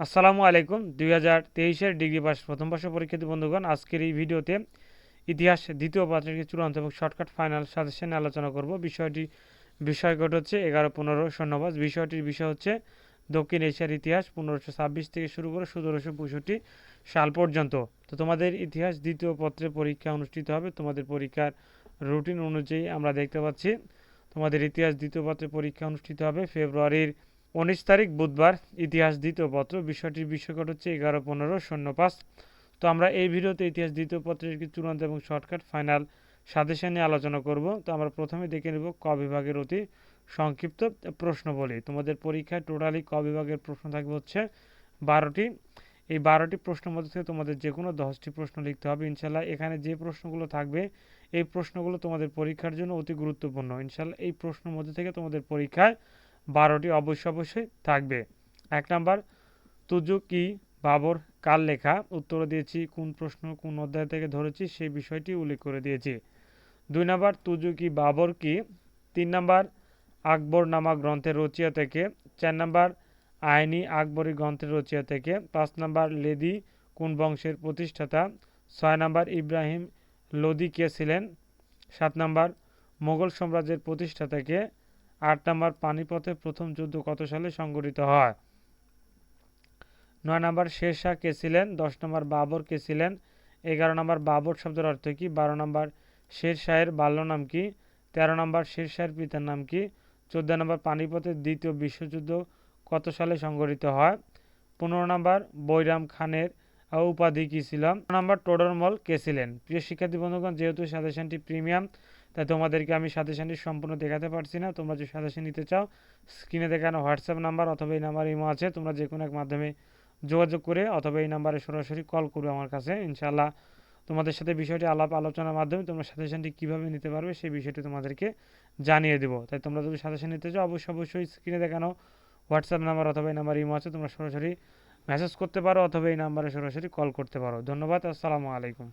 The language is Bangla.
আসসালামু আলাইকুম। দুই হাজার তেইশের ডিগ্রি পাস প্রথম বর্ষ পরীক্ষার্থী বন্ধুগণ, আজকের এই ভিডিওতে ইতিহাস দ্বিতীয় পাত্রের চূড়ান্ত এবং শর্টকাট ফাইনাল সাজেশন আলোচনা করব। বিষয়টি বিষয়কট হচ্ছে এগারো, পনেরো শূন্যবাজ বিষয়টির বিষয় হচ্ছে দক্ষিণ এশিয়ার ইতিহাস পনেরোশো ছাব্বিশ থেকে শুরু করে সতেরোশো পঁয়ষট্টি সাল পর্যন্ত। তো তোমাদের ইতিহাস দ্বিতীয় পত্রে পরীক্ষা অনুষ্ঠিত হবে। তোমাদের পরীক্ষার রুটিন অনুযায়ী আমরা দেখতে পাচ্ছি। তোমাদের ইতিহাস দ্বিতীয় পত্রে পরীক্ষা অনুষ্ঠিত হবে ফেব্রুয়ারির উনিশ তারিখ বুধবার ইতিহাস দ্বিতীয় পত্র, বিষয়টির বিষয়কট হচ্ছে এগারো পনেরো শূন্য পাঁচ। তো আমরা এই ভিডিওতে ইতিহাস দ্বিতীয় পত্রের একটি চূড়ান্ত এবং শর্টকাট ফাইনাল সাজেশন নিয়ে আলোচনা করব। তো আমরা প্রথমে দেখে নেব ক বিভাগের অতি সংক্ষিপ্ত প্রশ্ন বলি তোমাদের পরীক্ষায় টোটালি ক বিভাগের প্রশ্ন থাকবে হচ্ছে বারোটি। এই বারোটি প্রশ্নের মধ্যে থেকে তোমাদের যে কোনো দশটি প্রশ্ন লিখতে হবে। ইনশাল্লাহ এখানে যে প্রশ্নগুলো থাকবে, এই প্রশ্নগুলো তোমাদের পরীক্ষার জন্য অতি গুরুত্বপূর্ণ। ইনশাল্লাহ এই প্রশ্নের মধ্যে থেকে তোমাদের পরীক্ষায় বারোটি অবশ্যই অবশ্যই থাকবে। এক নাম্বার, তুজু কি বাবর কার লেখা? উত্তর দিয়েছি, কোন প্রশ্ন কোন অধ্যায় থেকে ধরেছি, সেই বিষয়টি উল্লেখ করে দিয়েছি। দুই নাম্বার, তুজু কি বাবর কি? তিন নাম্বার, আকবর নামা গ্রন্থের রচিয়া থেকে। চার নাম্বার, আইনি আকবরী গ্রন্থের রচিয়া থেকে। পাঁচ নাম্বার, লেদি কোন বংশের প্রতিষ্ঠাতা? ছয় নাম্বার, ইব্রাহিম লোদি কে ছিলেন। সাত নাম্বার, মোগল সাম্রাজ্যের প্রতিষ্ঠাতাকে আট নম্বর পানিপথের প্রথম যুদ্ধ কত সালে সংঘটিত হয়? নয় নম্বর শের শাহ কে ছিলেন? দশ নম্বর বাবর কে ছিলেন? এগারো নম্বর বাবর শব্দের অর্থ কী? বারো নম্বর শের শাহের বাল্য নাম কি? তেরো নম্বর শের শাহের পিতার নাম কি? চোদ্দ নম্বর পানিপথের দ্বিতীয় বিশ্বযুদ্ধ কত সালে সংঘটিত হয়? পনেরো নম্বর বৈরাম খানের উপাধি কী ছিল? নম্বর টোডরমল কে ছিলেন? প্রিয় শিক্ষার্থী বন্ধুগণ, যেহেতু সাজেশনটি প্রিমিয়াম তাই তোমাদেরকে আমি সাজেশনটি সম্পূর্ণ দেখাতে পারছি না। তোমরা যে সাজেশন নিতে চাও, স্ক্রিনে দেখানো হোয়াটসঅ্যাপ নাম্বার অথবা এই নাম্বার ইমো আছে, তোমরা যে কোনো এক মাধ্যমে যোগাযোগ করে অথবা এই নাম্বারে সরাসরি কল করবে আমার কাছে। ইনশাআল্লাহ তোমাদের সাথে বিষয়টি আলাপ আলোচনার মাধ্যমে তোমরা সাজেশনটি কীভাবে নিতে পারবে সেই বিষয়টি তোমাদেরকে জানিয়ে দেবো। তাই তোমরা যদি সাজেশন নিতে চাও, অবশ্যই অবশ্যই স্ক্রিনে দেখানো হোয়াটসঅ্যাপ নাম্বার অথবা এই নাম্বার ইমো আছে, তোমরা সরাসরি মেসেজ করতে পারো অথবা এই নাম্বারে সরাসরি কল করতে পারো। ধন্যবাদ, আসসালামু আলাইকুম।